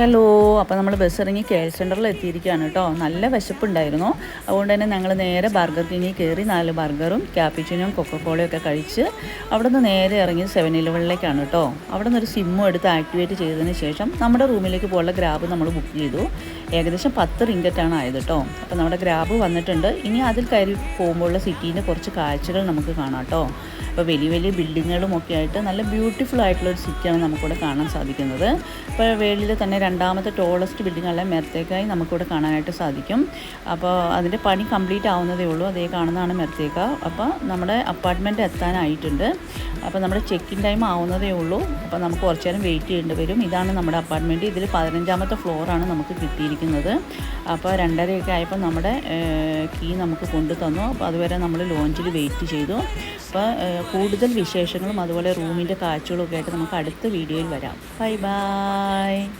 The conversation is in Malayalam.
ഹലോ അപ്പോൾ നമ്മൾ ബസ് ഇറങ്ങി കെ എൽ സെന്ററിൽ എത്തിയിരിക്കുകയാണ് കേട്ടോ നല്ല വിശപ്പുണ്ടായിരുന്നു. അതുകൊണ്ട് തന്നെ ഞങ്ങൾ നേരെ ബർഗർ കിങ്ങിൽ കയറി നാല് ബർഗറും ക്യാപ്പിച്ചിനും കൊക്കക്കോളയും ഒക്കെ കഴിച്ച് അവിടെ നിന്ന് നേരെ ഇറങ്ങി സെവൻ ഇലവനിലേക്കാണ് കേട്ടോ അവിടെ നിന്ന് ഒരു സിമ്മും എടുത്ത് ആക്ടിവേറ്റ് ചെയ്തതിന് ശേഷം നമ്മുടെ റൂമിലേക്ക് പോലുള്ള ഗ്രാബ് നമ്മൾ ബുക്ക് ചെയ്തു. ഏകദേശം പത്ത് റിങ്കറ്റാണ് ആയത് കേട്ടോ അപ്പോൾ നമ്മുടെ ഗ്രാബ് വന്നിട്ടുണ്ട്. ഇനി അതിൽ കയറി പോകുമ്പോഴുള്ള സിറ്റീന്റെ കുറച്ച് കാഴ്ചകൾ നമുക്ക് കാണാം കേട്ടോ അപ്പോൾ വലിയ വലിയ ബിൽഡിങ്ങുകളും ഒക്കെ ആയിട്ട് നല്ല ബ്യൂട്ടിഫുൾ ആയിട്ടുള്ള ഒരു സിറ്റിയാണ് നമുക്കിവിടെ കാണാൻ സാധിക്കുന്നത്. ഇപ്പോൾ വേൾഡിലെ തന്നെ രണ്ടാമത്തെ ടോളസ്റ്റ് അല്ല മെർത്തേക്കായി നമുക്കിവിടെ കാണാനായിട്ട് സാധിക്കും. അപ്പോൾ അതിന്റെ പണി കംപ്ലീറ്റ് ആവുന്നതേ ഉള്ളൂ. അതേ കാണുന്നതാണ് മെർത്തേക്ക. അപ്പോൾ നമ്മുടെ അപ്പാർട്ട്മെന്റ് എത്താനായിട്ടുണ്ട്. അപ്പോൾ നമ്മുടെ ചെക്ക് ഇൻ ടൈം ആവുന്നതേ ഉള്ളൂ. അപ്പോൾ നമുക്ക് കുറച്ച് നേരം വെയിറ്റ് ചെയ്യേണ്ടി വരും. ഇതാണ് നമ്മുടെ അപ്പാർട്ട്മെന്റ് ഇതിൽ പതിനഞ്ചാമത്തെ ഫ്ലോറാണ് നമുക്ക് കിട്ടിയിരിക്കുന്നത്. അപ്പോൾ രണ്ടരയൊക്കെ ആയപ്പോൾ നമ്മുടെ കീ നമുക്ക് കൊണ്ടു തന്നു. അപ്പോൾ അതുവരെ നമ്മൾ ലോഞ്ചിൽ വെയിറ്റ് ചെയ്തു. അപ്പോൾ കൂടുതൽ വിശേഷങ്ങളും അതുപോലെ റൂമിന്റെ കാഴ്ചകളൊക്കെ ആയിട്ട് നമുക്ക് അടുത്ത വീഡിയോയിൽ വരാം. Bye bye.